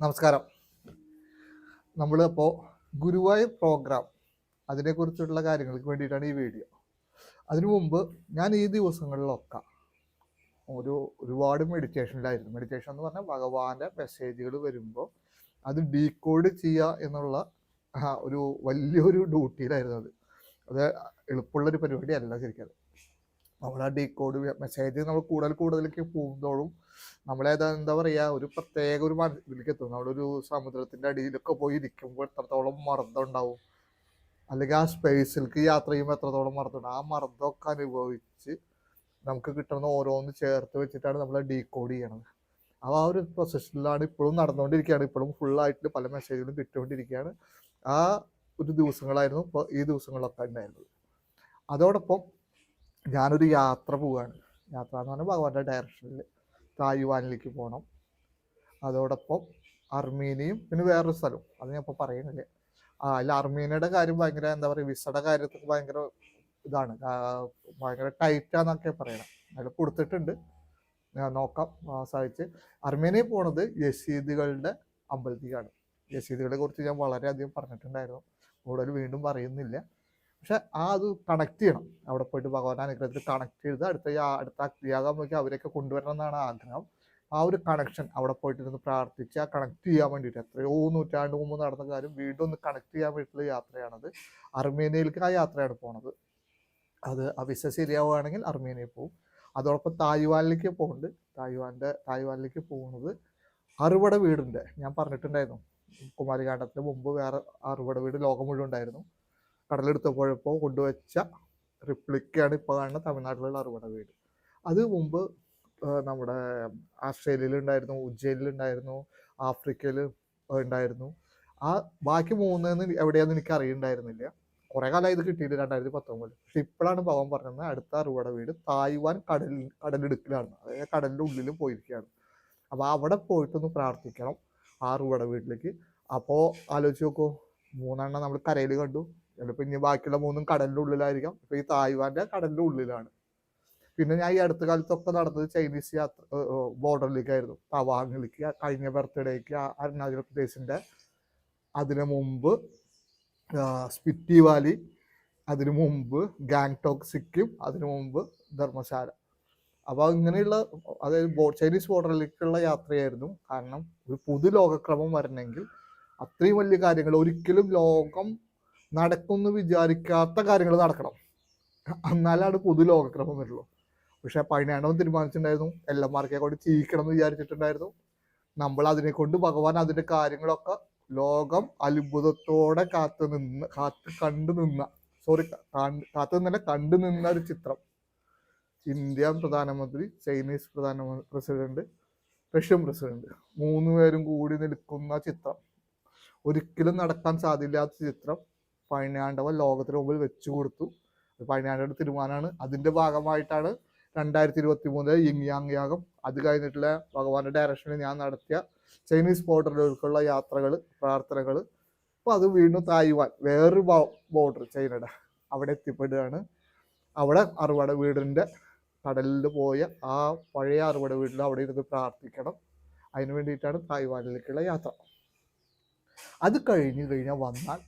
നമസ്കാരം. നമ്മൾ നമ്മളിപ്പോൾ ഗുരുവായൂർ പ്രോഗ്രാം അതിനെക്കുറിച്ചുള്ള കാര്യങ്ങൾക്ക് വേണ്ടിയിട്ടാണ് ഈ വീഡിയോ അതിനു മുമ്പ് ഞാൻ ഈ ദിവസങ്ങളിലൊക്കെ ഒരു ഒരുപാട് മെഡിറ്റേഷനിലായിരുന്നു മെഡിറ്റേഷൻ എന്ന് പറഞ്ഞാൽ ഭഗവാന്റെ മെസ്സേജുകൾ വരുമ്പോൾ അത് ഡീകോഡ് ചെയ്യുക എന്നുള്ള ഒരു വലിയൊരു ഡ്യൂട്ടിയിലായിരുന്നു അത്. അത് എളുപ്പമുള്ളൊരു പരിപാടിയല്ല ശരിക്കും നമ്മൾ ആ ഡീകോഡ് മെസ്സേജ് നമ്മൾ കൂടുതൽ കൂടുതലേക്ക് പോകുമ്പോഴും നമ്മളേതാ എന്താ പറയുക ഒരു പ്രത്യേക ഒരു മനസ്സിലേക്ക് എത്തും. നമ്മളൊരു സമുദ്രത്തിന്റെ അടിയിലൊക്കെ പോയി ഇരിക്കുമ്പോൾ എത്രത്തോളം മർദ്ദം ഉണ്ടാവും. അല്ലെങ്കിൽ ആ സ്പേസിലേക്ക് യാത്ര ചെയ്യുമ്പോൾ എത്രത്തോളം മർദ്ദം ആ മർദ്ദമൊക്കെ അനുഭവിച്ച് നമുക്ക് കിട്ടുന്ന ഓരോന്ന് ചേർത്ത് വെച്ചിട്ടാണ് നമ്മൾ ഡീകോഡ് ചെയ്യണത്. അപ്പോൾ ആ ഒരു പ്രൊസഷനിലാണ് ഇപ്പോഴും നടന്നുകൊണ്ടിരിക്കുകയാണ്. ഇപ്പോഴും ഫുള്ളായിട്ട് പല മെസ്സേജുകളും കിട്ടുകൊണ്ടിരിക്കുകയാണ് ആ ഒരു ദിവസങ്ങളായിരുന്നു ഇപ്പോൾ ഈ ദിവസങ്ങളിലൊക്കെ ഉണ്ടായിരുന്നത്. അതോടൊപ്പം ഞാനൊരു യാത്ര പോവാണ്. യാത്ര എന്ന് പറഞ്ഞാൽ ഭഗവാന്റെ ഡയറക്ഷനിൽ തായ്വാനിലേക്ക് പോകണം അതോടൊപ്പം അർമീനിയും പിന്നെ വേറൊരു സ്ഥലവും. അത് ഞാൻ ഇപ്പോൾ പറയുന്നില്ല ആ അതിൽ അർമീനയുടെ കാര്യം ഭയങ്കര എന്താ പറയുക വിസയുടെ കാര്യത്തിൽ ഭയങ്കര ഇതാണ്. ഭയങ്കര ടൈറ്റാന്നൊക്കെ പറയണം. അതിൽ കൊടുത്തിട്ടുണ്ട്. ഞാൻ നോക്കാം. സാധിച്ച്. അർമീനയിൽ പോണത് യസീദുകളുടെ അമ്പലത്തിലേക്കാണ് യസീദുകളെ കുറിച്ച് ഞാൻ വളരെയധികം പറഞ്ഞിട്ടുണ്ടായിരുന്നു. കൂടുതൽ വീണ്ടും പറയുന്നില്ല. പക്ഷെ ആ അത് കണക്ട് ചെയ്യണം. അവിടെ പോയിട്ട് ഭഗവാൻ അനുഗ്രഹത്തിൽ കണക്ട് ചെയ്ത് അടുത്ത അടുത്ത അഗ്നിയാകാൻ അവരെയൊക്കെ കൊണ്ടുവരണം എന്നാണ് ആഗ്രഹം. ആ ഒരു കണക്ഷൻ അവിടെ പോയിട്ട് ഇരുന്ന് പ്രാർത്ഥിച്ച് ആ കണക്ട് ചെയ്യാൻ വേണ്ടിയിട്ട് എത്രയോ നൂറ്റാണ്ട് മുമ്പ് നടന്ന കാര്യം വീണ്ടും ഒന്ന് കണക്ട് ചെയ്യാൻ വേണ്ടിയിട്ടുള്ള യാത്രയാണത്. അർമേനിയയിലേക്ക് ആ യാത്രയാണ് പോണത്. അത് ആ വിസ ശരിയാവുകയാണെങ്കിൽ അർമേനിയ പോകും അതോടൊപ്പം തായ്വാനിലേക്ക് പോകുന്നുണ്ട് തായ്വാന്റെ തായ്വാനിലേക്ക് പോകുന്നത് അറുപട വീടുണ്ട് ഞാൻ പറഞ്ഞിട്ടുണ്ടായിരുന്നു. കുമാരികാണ്ഡത്തിന് മുമ്പ് വേറെ അറുപട വീട് ലോകം മുഴുവൻ ഉണ്ടായിരുന്നു. കടലെടുത്ത് പോയപ്പോൾ കൊണ്ടുവച്ച റിപ്ലിക്കയാണ് ഇപ്പോൾ കാണുന്ന തമിഴ്നാട്ടിലുള്ള അറുപട വീട്. അത് മുമ്പ് നമ്മുടെ ഉജ്ജയിനിൽ ഉണ്ടായിരുന്നു ആഫ്രിക്കയിൽ ഉണ്ടായിരുന്നു. ആ ബാക്കി മൂന്നെന്ന് എവിടെയാന്ന് എനിക്ക് അറിയുണ്ടായിരുന്നില്ല കുറേ കാലമായി ഇത് കിട്ടിയിട്ട് രണ്ടായിരത്തി പത്തൊമ്പതിൽ പക്ഷെ ഇപ്പോഴാണ് ഭവൻ പറഞ്ഞത് അടുത്ത അറുപട വീട് തായ്വാൻ കടൽ കടലിടുക്കിലാണ്. അതായത് കടലിന്റെ ഉള്ളിൽ പോയിരിക്കുകയാണ്. അപ്പോൾ അവിടെ പോയിട്ടൊന്ന് പ്രാർത്ഥിക്കണം ആ അറുപട വീട്ടിലേക്ക്. അപ്പോൾ ആലോചിച്ച് നോക്കൂ മൂന്നെണ്ണം നമ്മൾ കരയിൽ കണ്ടു. ചിലപ്പോൾ ഇനി ബാക്കിയുള്ള മൂന്നും കടലിന്റെ ഉള്ളിലായിരിക്കും. ഇപ്പൊ ഈ തായ്വാന്റെ കടലിന്റെ ഉള്ളിലാണ്. പിന്നെ ഞാൻ ഈ അടുത്ത കാലത്തൊക്കെ നടന്നത് ചൈനീസ് യാത്ര ബോർഡറിലേക്കായിരുന്നു. തവാങ്ങിലേക്ക് കഴിഞ്ഞ ബർത്ത്ഡേക്ക് അരുണാചൽ പ്രദേശിന്റെ അതിനു മുമ്പ് സ്പിറ്റി വാലി അതിനു മുമ്പ് ഗാങ്ടോക്ക് സിക്കിം അതിനു മുമ്പ് ധർമ്മശാല. അപ്പോൾ ഇങ്ങനെയുള്ള അതായത് ബോ ചൈനീസ് ബോർഡറിലേക്കുള്ള യാത്രയായിരുന്നു. കാരണം ഒരു പുതു ലോകക്രമം വരണമെങ്കിൽ അത്രയും വലിയ കാര്യങ്ങൾ. ഒരിക്കലും ലോകം നടക്കുമെന്ന് വിചാരിക്കാത്ത കാര്യങ്ങൾ നടക്കണം. എന്നാലാണ് പൊതു ലോകക്രമം വരുള്ളൂ. പക്ഷെ പതിനാണ്ടവൻ തീരുമാനിച്ചിട്ടുണ്ടായിരുന്നു. എല്ലന്മാർക്കെ കൊണ്ട് ചെയ്യിക്കണം എന്ന് വിചാരിച്ചിട്ടുണ്ടായിരുന്നു. നമ്മൾ അതിനെ കൊണ്ട് ഭഗവാൻ അതിന്റെ കാര്യങ്ങളൊക്കെ ലോകം അത്ഭുതത്തോടെ കാത്തു നിന്ന് കാത്ത് കണ്ടു നിന്ന സോറി കാത്തു നിന്നല്ല കണ്ടു നിന്ന ഒരു ചിത്രം. ഇന്ത്യൻ പ്രധാനമന്ത്രി ചൈനീസ് പ്രധാനമന്ത്രി പ്രസിഡന്റ് റഷ്യൻ പ്രസിഡന്റ്. മൂന്ന് പേരും കൂടി നിൽക്കുന്ന ചിത്രം. ഒരിക്കലും നടക്കാൻ സാധ്യമില്ലാത്ത ചിത്രം. പഴനിയാണ്ടവൻ ലോകത്തിന് മുമ്പിൽ വെച്ചു കൊടുത്തു. പഴനിയാണ്ടയുടെ തീരുമാനമാണ്. അതിന്റെ ഭാഗമായിട്ടാണ് രണ്ടായിരത്തി ഇരുപത്തി മൂന്നിലെ യിങ് യാങ് യാഗം. അത് കഴിഞ്ഞിട്ടുള്ള ഭഗവാന്റെ ഡയറക്ഷനിൽ ഞാൻ നടത്തിയ ചൈനീസ് ബോർഡറിലേക്കുള്ള യാത്രകൾ പ്രാർത്ഥനകൾ അപ്പോൾ അത് വീണ്ടും തായ്വാൻ വേറൊരു ബോർഡർ ചൈനയുടെ അവിടെ എത്തിപ്പെടുകയാണ്. അവിടെ അറുപട വീടിന്റെ കടലിൽ പോയ ആ പഴയ അറുപട വീട്ടിൽ അവിടെ ഇരുന്ന് പ്രാർത്ഥിക്കണം. അതിനു വേണ്ടിയിട്ടാണ് തായ്വാനിലേക്കുള്ള യാത്ര. അത് കഴിഞ്ഞു കഴിഞ്ഞാൽ വന്നാൽ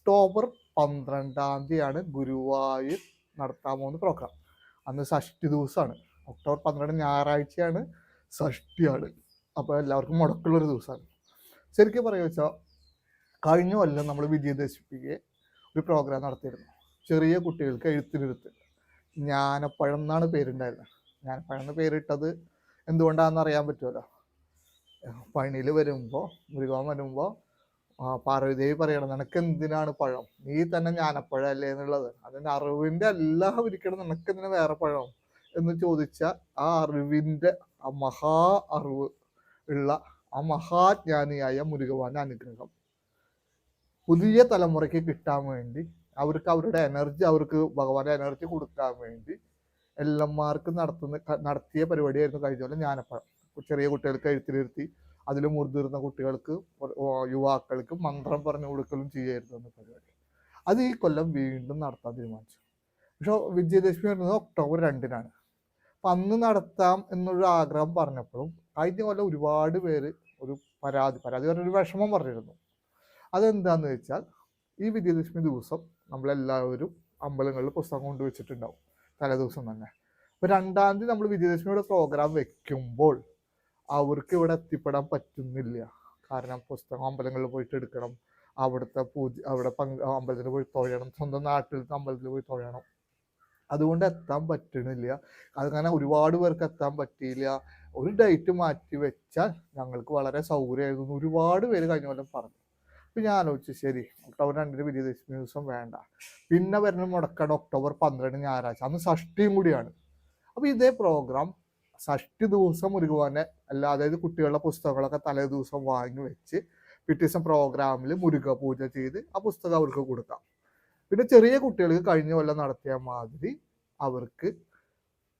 ഒക്ടോബർ പന്ത്രണ്ടാം തീയതിയാണ് ഗുരുവായൂർ നടത്താൻ പോകുന്ന പ്രോഗ്രാം അന്ന് ഷഷ്ടി ദിവസമാണ്. ഒക്ടോബർ പന്ത്രണ്ട് ഞായറാഴ്ചയാണ് ഷഷ്ടിയാണ്. അപ്പോൾ എല്ലാവർക്കും മുടക്കുള്ളൊരു ദിവസമാണ്. ശരിക്കും പറയുക വെച്ചാൽ കഴിഞ്ഞ കൊല്ലം നമ്മൾ വിജയദശമിക്ക് ഒരു പ്രോഗ്രാം നടത്തിയിരുന്നു. ചെറിയ കുട്ടികൾക്ക് എഴുത്തിനിരുത്ത് ജ്ഞാനപ്പഴം എന്നാണ് പേരുണ്ടായിരുന്നത് ജ്ഞാനപ്പഴം എന്ന് പേരിട്ടത് എന്തുകൊണ്ടാണെന്ന് അറിയാൻ പറ്റുമല്ലോ പണിയിൽ വരുമ്പോൾ മൃഗം വരുമ്പോൾ പാർവതിദേവി പറയണം നിനക്ക് എന്തിനാണ് പഴം? നീ തന്നെ ജ്ഞാനപ്പഴല്ലേ എന്നുള്ളത്. അതിന്റെ അറിവിന്റെ എല്ലാം ഇരിക്കണം നിനക്ക് എന്തിനാ വേറെ പഴം? എന്ന് ചോദിച്ച ആ അറിവിന്റെ ആ മഹാ അറിവ് ഉള്ള ആ മഹാജ്ഞാനിയായ മുരുകവാന്റെ അനുഗ്രഹം പുതിയ തലമുറയ്ക്ക് കിട്ടാൻ വേണ്ടി അവർക്ക് അവരുടെ എനർജി അവർക്ക് ഭഗവാന്റെ എനർജി കൊടുക്കാൻ വേണ്ടി എല്ലന്മാർക്ക് നടത്തുന്ന നടത്തിയ പരിപാടിയായിരുന്നു കഴിഞ്ഞ പോലെ ജ്ഞാനപ്പഴം. ചെറിയ കുട്ടികൾക്ക് എഴുത്തിലിരുത്തി അതിൽ മുതിർന്ന കുട്ടികൾക്ക് യുവാക്കൾക്ക് മന്ത്രം പറഞ്ഞു കൊടുക്കലും ചെയ്യായിരുന്നു എന്ന പരിപാടി. അത് ഈ കൊല്ലം വീണ്ടും നടത്താൻ തീരുമാനിച്ചു. പക്ഷെ വിജയദശമി വരുന്നത് ഒക്ടോബർ രണ്ടിനാണ്. അപ്പൊ അന്ന് നടത്താം എന്നൊരു ആഗ്രഹം പറഞ്ഞപ്പോഴും കഴിഞ്ഞ കൊല്ലം ഒരുപാട് പേര് ഒരു പരാതി പരാതി പറഞ്ഞൊരു വിഷമം പറഞ്ഞിരുന്നു. അതെന്താന്ന് വെച്ചാൽ ഈ വിജയദശമി ദിവസം നമ്മളെല്ലാവരും അമ്പലങ്ങളിൽ പുസ്തകം കൊണ്ടുവച്ചിട്ടുണ്ടാവും തലേദിവസം തന്നെ. അപ്പോൾ രണ്ടാം തീയതി നമ്മൾ വിജയദശമിയുടെ പ്രോഗ്രാം വെക്കുമ്പോൾ അവർക്ക് ഇവിടെ എത്തിപ്പെടാൻ പറ്റുന്നില്ല. കാരണം പുസ്തകം അമ്പലങ്ങളിൽ പോയിട്ട് എടുക്കണം. അവിടുത്തെ പൂജ അവിടെ പങ്ക് അമ്പലത്തിൽ പോയി തൊഴണം. സ്വന്തം നാട്ടിലത്തെ അമ്പലത്തിൽ പോയി തൊഴണം. അതുകൊണ്ട് എത്താൻ പറ്റണില്ല. അതങ്ങനെ ഒരുപാട് പേർക്ക് എത്താൻ പറ്റിയില്ല. ഒരു ഡേറ്റ് മാറ്റി വെച്ചാൽ ഞങ്ങൾക്ക് വളരെ സൗകര്യമായിരുന്നു. ഒരുപാട് പേര് കഴിഞ്ഞ കൊല്ലം പറഞ്ഞു. അപ്പം ഞാൻ ആലോചിച്ചു ശരി ഒക്ടോബർ രണ്ടിന് വിജയദശമി ദിവസം വേണ്ട. പിന്നെ വരുന്ന മുടക്കാണ് ഒക്ടോബർ പന്ത്രണ്ട് ഞായറാഴ്ച. അന്ന് ഷഷ്ടിയും കൂടിയാണ്. അപ്പോൾ ഇതേ പ്രോഗ്രാം ഷഷ്ടി ദിവസം മുരുകുവാനെ അല്ല അതായത് കുട്ടികളുടെ പുസ്തകങ്ങളൊക്കെ തലേ ദിവസം വാങ്ങി വെച്ച് പിറ്റേ ദിവസം പ്രോഗ്രാമിൽ മുരുക പൂജ ചെയ്ത് ആ പുസ്തകം അവർക്ക് കൊടുക്കാം. പിന്നെ ചെറിയ കുട്ടികൾക്ക് കഴിഞ്ഞ കൊല്ലം നടത്തിയ മാതിരി അവർക്ക്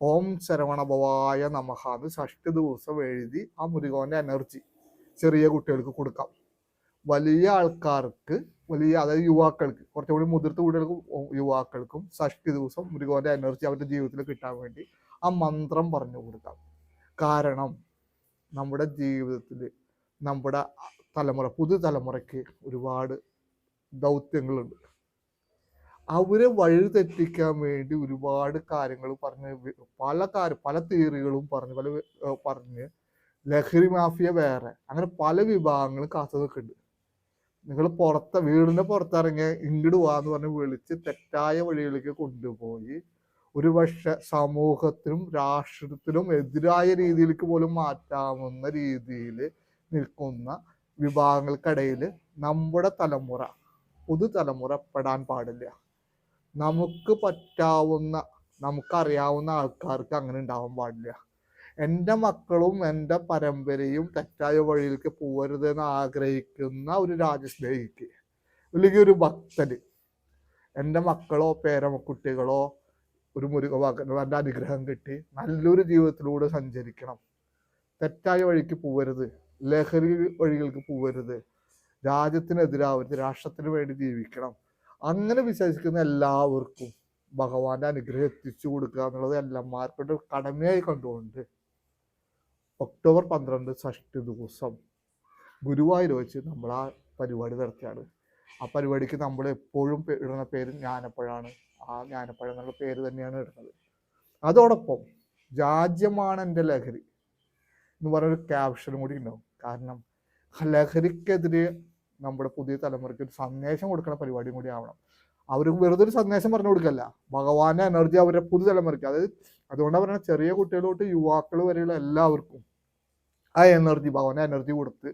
ഓം ശരവണഭവായ നമഃ എന്ന് ഷഷ്ടി ദിവസം എഴുതി ആ മുരുകോന്റെ എനർജി ചെറിയ കുട്ടികൾക്ക് കൊടുക്കാം. വലിയ ആൾക്കാർക്ക് വലിയ അതായത് യുവാക്കൾക്ക് കുറച്ചുകൂടി മുതിർത്ത കുട്ടികൾക്കും യുവാക്കൾക്കും ഷഷ്ടി ദിവസം മുരുകോന്റെ എനർജി അവരുടെ ജീവിതത്തിൽ കിട്ടാൻ വേണ്ടി ആ മന്ത്രം പറഞ്ഞു കൊടുക്കാം. കാരണം നമ്മുടെ ജീവിതത്തിൽ നമ്മുടെ തലമുറ പുതുതലമുറയ്ക്ക് ഒരുപാട് ദൗത്യങ്ങളുണ്ട്. അവരെ വഴിതെറ്റിക്കാൻ വേണ്ടി ഒരുപാട് കാര്യങ്ങൾ പറഞ്ഞ് പല കാര്യം പല തിയറികളും പറഞ്ഞ് പല പറഞ്ഞ് ലഹരി മാഫിയ വേറെ അങ്ങനെ പല വിഭാഗങ്ങളും കാത്തു നിൽക്കുന്നുണ്ട്. നിങ്ങൾ പുറത്ത് വീടിന്റെ പുറത്തിറങ്ങിയ ഇങ്ങോട്ട് വാന്ന് പറഞ്ഞ് വിളിച്ച് തെറ്റായ വഴികളിലേക്ക് കൊണ്ടുപോയി ഒരു പക്ഷെ സമൂഹത്തിനും രാഷ്ട്രത്തിനും എതിരായ രീതിയിലേക്ക് പോലും മാറ്റാവുന്ന രീതിയിൽ നിൽക്കുന്ന വിഭാഗങ്ങൾക്കിടയിൽ നമ്മുടെ തലമുറ പുതുതലമുറ പെടാൻ പാടില്ല. നമുക്ക് പറ്റാവുന്ന നമുക്കറിയാവുന്ന ആൾക്കാർക്ക് അങ്ങനെ ഉണ്ടാവാൻ പാടില്ല. എന്റെ മക്കളും എന്റെ പരമ്പരയും തെറ്റായ വഴിയിലേക്ക് പോകരുതെന്ന് ആഗ്രഹിക്കുന്ന ഒരു രാജസ്നേഹിക്ക് അല്ലെങ്കിൽ ഒരു ഭക്തന് എന്റെ മക്കളോ പേരമക്കുട്ടികളോ ഒരു മുരുക ഭഗവാന്റെ അനുഗ്രഹം കിട്ടി. നല്ലൊരു ജീവിതത്തിലൂടെ സഞ്ചരിക്കണം. തെറ്റായ വഴിക്ക് പോവരുത്. ലഹരി വഴികൾക്ക് പോവരുത്. രാജ്യത്തിനെതിരാവരുത്. രാഷ്ട്രത്തിന് വേണ്ടി ജീവിക്കണം. അങ്ങനെ വിശ്വസിക്കുന്ന എല്ലാവർക്കും ഭഗവാന്റെ അനുഗ്രഹം എത്തിച്ചു കൊടുക്കുക എന്നുള്ളത് എല്ലാമാർക്കും കടമയായി കണ്ടുകൊണ്ട് ഒക്ടോബർ പന്ത്രണ്ട് ഷഷ്ടി ദിവസം ഗുരുവായൂർ വെച്ച് നമ്മൾ ആ പരിപാടി നടത്തിയാണ്. ആ പരിപാടിക്ക് നമ്മൾ എപ്പോഴും ഇടുന്ന പേര് ജ്ഞാനപ്പഴമാണ് ആ ജ്ഞാനപ്പഴം എന്നുള്ള പേര് തന്നെയാണ് ഇടുന്നത് അതോടൊപ്പം രാജ്യമാണ് എന്റെ ലഹരി എന്ന് പറഞ്ഞൊരു ക്യാപ്ഷനും കൂടി ഉണ്ടാവും. കാരണം ലഹരിക്കെതിരെ നമ്മുടെ പുതിയ തലമുറയ്ക്ക് ഒരു സന്ദേശം കൊടുക്കുന്ന പരിപാടിയും കൂടി ആവണം. അവർക്ക് വെറുതെ ഒരു സന്ദേശം പറഞ്ഞു കൊടുക്കല്ല. ഭഗവാന്റെ എനർജി അവരുടെ പുതുതലമുറയ്ക്ക് അതായത് അതുകൊണ്ടാണ് പറയുന്നത് ചെറിയ കുട്ടികൾ തൊട്ട് യുവാക്കൾ വരെയുള്ള എല്ലാവർക്കും ആ എനർജി ഭഗവാന്റെ എനർജി കൊടുത്ത്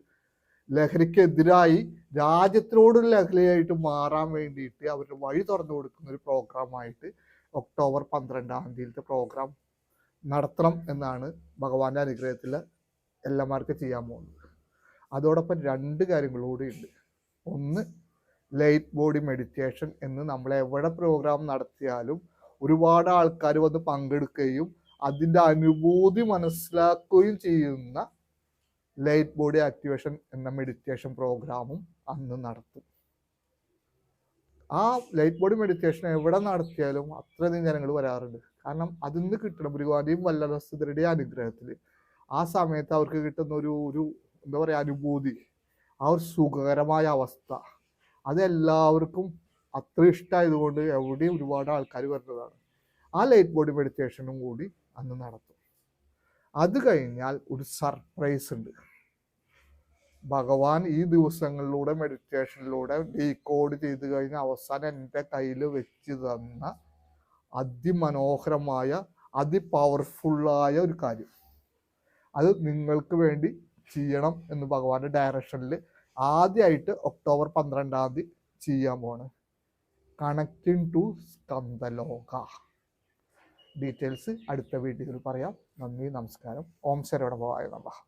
ലഹരിക്കെതിരായി രാജ്യത്തിനോടൊരു ലഹരിയായിട്ട് മാറാൻ വേണ്ടിയിട്ട് അവരുടെ വഴി തുറന്നു കൊടുക്കുന്ന ഒരു പ്രോഗ്രാമായിട്ട് ഒക്ടോബർ പന്ത്രണ്ടാം തീയതിയിലത്തെ പ്രോഗ്രാം നടത്തണം എന്നാണ് ഭഗവാന്റെ അനുഗ്രഹത്തിൽ എല്ലാമാർക്ക് ചെയ്യാൻ പോകുന്നത്. അതോടൊപ്പം രണ്ട് കാര്യങ്ങളൂടെ ഉണ്ട്. ഒന്ന് ലൈറ്റ് ബോഡി മെഡിറ്റേഷൻ എന്ന് നമ്മൾ എവിടെ പ്രോഗ്രാം നടത്തിയാലും ഒരുപാട് ആൾക്കാർ വന്ന് പങ്കെടുക്കുകയും അതിന്റെ അനുഭൂതി മനസ്സിലാക്കുകയും ചെയ്യുന്ന ലൈറ്റ് ബോഡി ആക്ടിവേഷൻ എന്ന മെഡിറ്റേഷൻ പ്രോഗ്രാമും അന്ന് നടത്തും. ആ ലൈറ്റ് ബോഡി മെഡിറ്റേഷൻ എവിടെ നടത്തിയാലും അത്രയധികം ജനങ്ങൾ വരാറുണ്ട്. കാരണം അതിൽ നിന്ന് കിട്ടണം ഭഗവാന്റെയും വല്ലഭസ്ഥിതരുടെയും അനുഗ്രഹത്തിൽ ആ സമയത്ത് അവർക്ക് കിട്ടുന്ന ഒരു ഒരു എന്താ പറയുക അനുഭൂതി ആ ഒരു സുഖകരമായ അവസ്ഥ അത് എല്ലാവർക്കും അത്ര ഇഷ്ടമായതുകൊണ്ട് എവിടെയും ഒരുപാട് ആൾക്കാർ വരുന്നതാണ്. ആ ലൈറ്റ് ബോഡി മെഡിറ്റേഷനും കൂടി അന്ന് നടത്തും. അത് കഴിഞ്ഞാൽ ഒരു സർപ്രൈസ് ഉണ്ട്. ഭഗവാൻ ഈ ദിവസങ്ങളിലൂടെ മെഡിറ്റേഷനിലൂടെ ഡീകോഡ് ചെയ്ത് കഴിഞ്ഞ അവസാനം എന്റെ കയ്യിൽ വെച്ച് തന്ന അതിമനോഹരമായ അതിപവർഫുള്ളായ ഒരു കാര്യം. അത് നിങ്ങൾക്ക് വേണ്ടി ചെയ്യണം എന്ന് ഭഗവാന്റെ ഡയറക്ഷനിൽ ആദ്യമായിട്ട് ഒക്ടോബർ പന്ത്രണ്ടാം തീയതി ചെയ്യാൻ പോണ് കണക്റ്റിംഗ് ടു സ്കന്ദലോക ഡീറ്റെയിൽസ് അടുത്ത വീഡിയോയിൽ പറയാം. നന്ദി നമസ്കാരം. ഓം ശരവണഭവായ നമഃ.